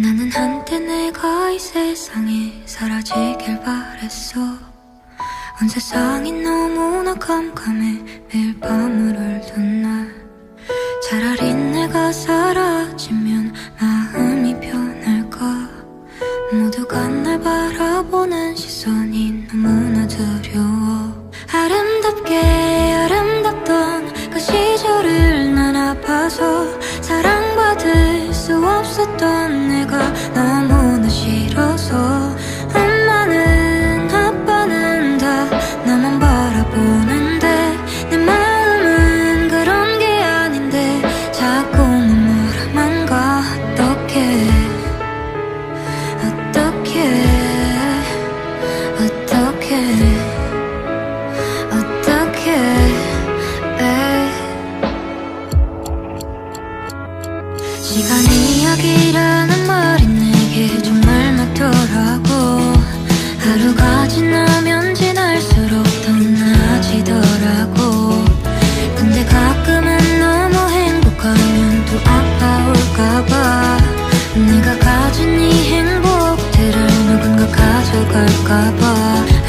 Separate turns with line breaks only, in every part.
나는 한때 내가 이 세상에 사라지길 바랬어. 온 세상이 너무나 깜깜해 매일 밤을 울던 날. 차라리 내가 사라지면 마음이 편할까? 모두가 날 바라보는 시선이 너무나 두려워 어떡해 어떡해 에이. 시간 이야기라는 말이 내게 정말 맞더라고 하루가 지나면 지날수록 더 나아지더라고 근데 가끔은 너무 행복하면 또 아파올까봐 내가 가진 이 행복들을 누군가 가져갈까봐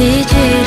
奇迹。